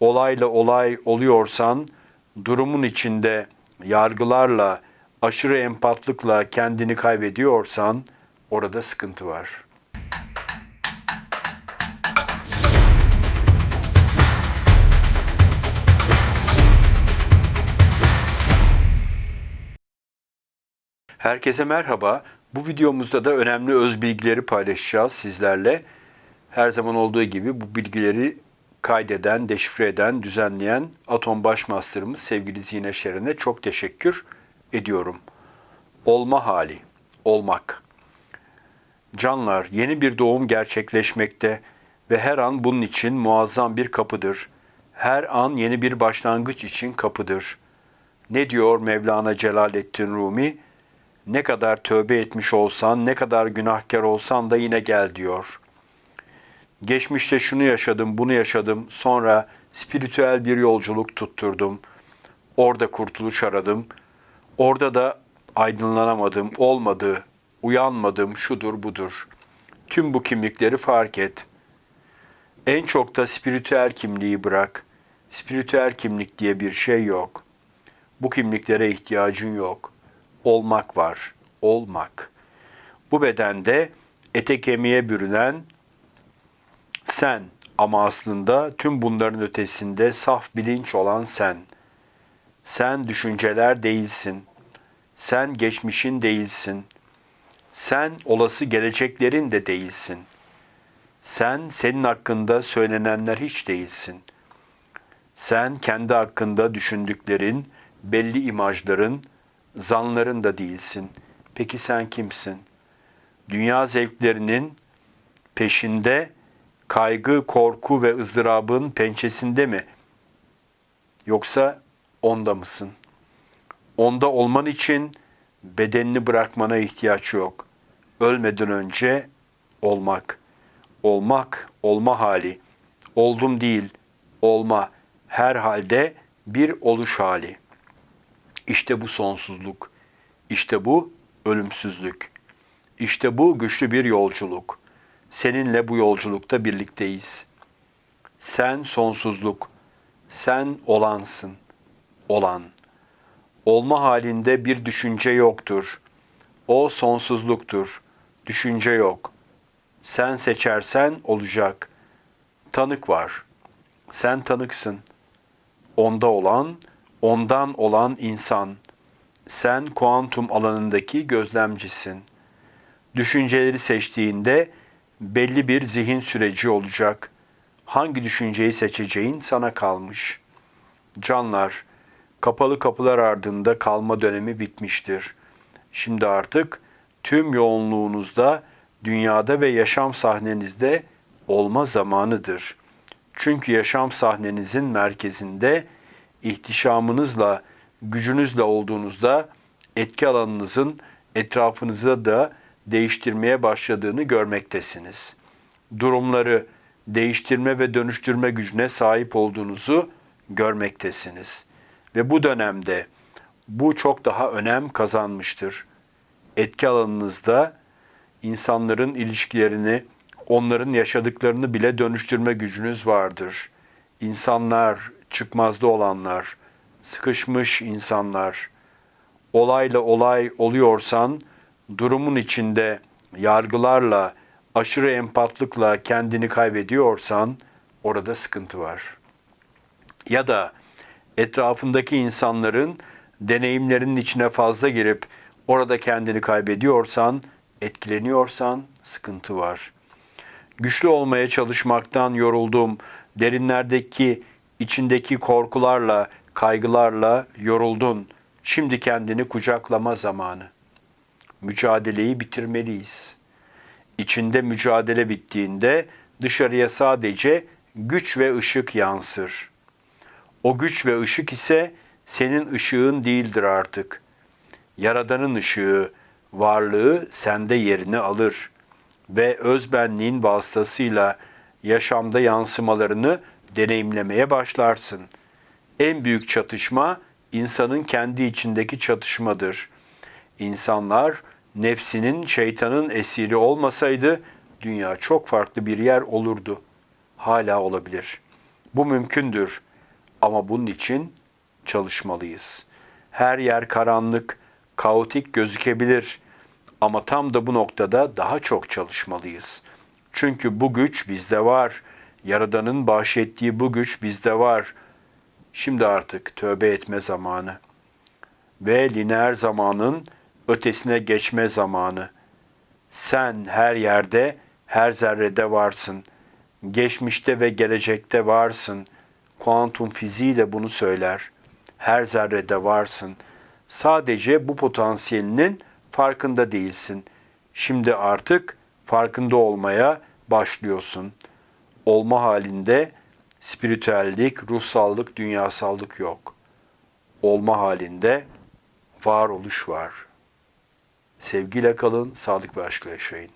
olayla olay oluyorsan, durumun içinde yargılarla, aşırı empatlıkla kendini kaybediyorsan orada sıkıntı var. Herkese merhaba. Bu videomuzda da önemli öz bilgileri paylaşacağız sizlerle. Her zaman olduğu gibi bu bilgileri kaydeden, deşifre eden, düzenleyen Atom Başmasterımız sevgili Zine Şeren'e çok teşekkür ediyorum. Olma hali, olmak. Canlar, yeni bir doğum gerçekleşmekte ve her an bunun için muazzam bir kapıdır. Her an yeni bir başlangıç için kapıdır. Ne diyor Mevlana Celaleddin Rumi? Ne kadar tövbe etmiş olsan, ne kadar günahkar olsan da yine gel diyor. Geçmişte şunu yaşadım, bunu yaşadım. Sonra spiritüel bir yolculuk tutturdum. Orada kurtuluş aradım. Orada da aydınlanamadım, olmadı, uyanmadım, şudur budur. Tüm bu kimlikleri fark et. En çok da spiritüel kimliği bırak. Spiritüel kimlik diye bir şey yok. Bu kimliklere ihtiyacın yok. Olmak var, olmak. Bu bedende ete kemiğe bürünen sen ama aslında tüm bunların ötesinde saf bilinç olan sen. Sen düşünceler değilsin. Sen geçmişin değilsin. Sen olası geleceklerin de değilsin. Sen senin hakkında söylenenler hiç değilsin. Sen kendi hakkında düşündüklerin, belli imajların, zanların da değilsin. Peki sen kimsin? Dünya zevklerinin peşinde kaygı, korku ve ızdırabın pençesinde mi? Yoksa onda mısın? Onda olman için bedenini bırakmana ihtiyaç yok. Ölmeden önce olmak. Olmak, olma hali. Oldum değil, olma. Her halde bir oluş hali. İşte bu sonsuzluk. İşte bu ölümsüzlük. İşte bu güçlü bir yolculuk. Seninle bu yolculukta birlikteyiz. Sen sonsuzluk. Sen olansın. Olan. Olma halinde bir düşünce yoktur. O sonsuzluktur. Düşünce yok. Sen seçersen olacak. Tanık var. Sen tanıksın. Onda olan, ondan olan insan. Sen kuantum alanındaki gözlemcisin. Düşünceleri seçtiğinde belli bir zihin süreci olacak. Hangi düşünceyi seçeceğin sana kalmış. Canlar, kapalı kapılar ardında kalma dönemi bitmiştir. Şimdi artık tüm yoğunluğunuzda dünyada ve yaşam sahnenizde olma zamanıdır. Çünkü yaşam sahnenizin merkezinde ihtişamınızla, gücünüzle olduğunuzda etki alanınızın etrafınıza da değiştirmeye başladığını görmektesiniz. Durumları değiştirme ve dönüştürme gücüne sahip olduğunuzu görmektesiniz. Ve bu dönemde bu çok daha önem kazanmıştır. Etki alanınızda insanların ilişkilerini, onların yaşadıklarını bile dönüştürme gücünüz vardır. İnsanlar, çıkmazda olanlar, sıkışmış insanlar, olayla olay oluyorsan, durumun içinde yargılarla, aşırı empatlıkla kendini kaybediyorsan orada sıkıntı var. Ya da etrafındaki insanların deneyimlerinin içine fazla girip orada kendini kaybediyorsan, etkileniyorsan sıkıntı var. Güçlü olmaya çalışmaktan yoruldum. Derinlerdeki, içindeki korkularla, kaygılarla yoruldun. Şimdi kendini kucaklama zamanı. Mücadeleyi bitirmeliyiz. İçinde mücadele bittiğinde dışarıya sadece güç ve ışık yansır. O güç ve ışık ise senin ışığın değildir artık. Yaradanın ışığı, varlığı sende yerini alır ve özbenliğin vasıtasıyla yaşamda yansımalarını deneyimlemeye başlarsın. En büyük çatışma insanın kendi içindeki çatışmadır. İnsanlar nefsinin, şeytanın esiri olmasaydı dünya çok farklı bir yer olurdu. Hala olabilir. Bu mümkündür. Ama bunun için çalışmalıyız. Her yer karanlık, kaotik gözükebilir ama tam da bu noktada daha çok çalışmalıyız. Çünkü bu güç bizde var. Yaradan'ın bahşettiği bu güç bizde var. Şimdi artık tövbe etme zamanı ve lineer zamanın ötesine geçme zamanı. Sen her yerde, her zerrede varsın. Geçmişte ve gelecekte varsın. Kuantum fiziği de bunu söyler. Her zerrede varsın. Sadece bu potansiyelinin farkında değilsin. Şimdi artık farkında olmaya başlıyorsun. Olma halinde spiritüellik, ruhsallık, dünyasallık yok. Olma halinde varoluş var. Sevgiyle kalın, sağlık ve aşkla yaşayın.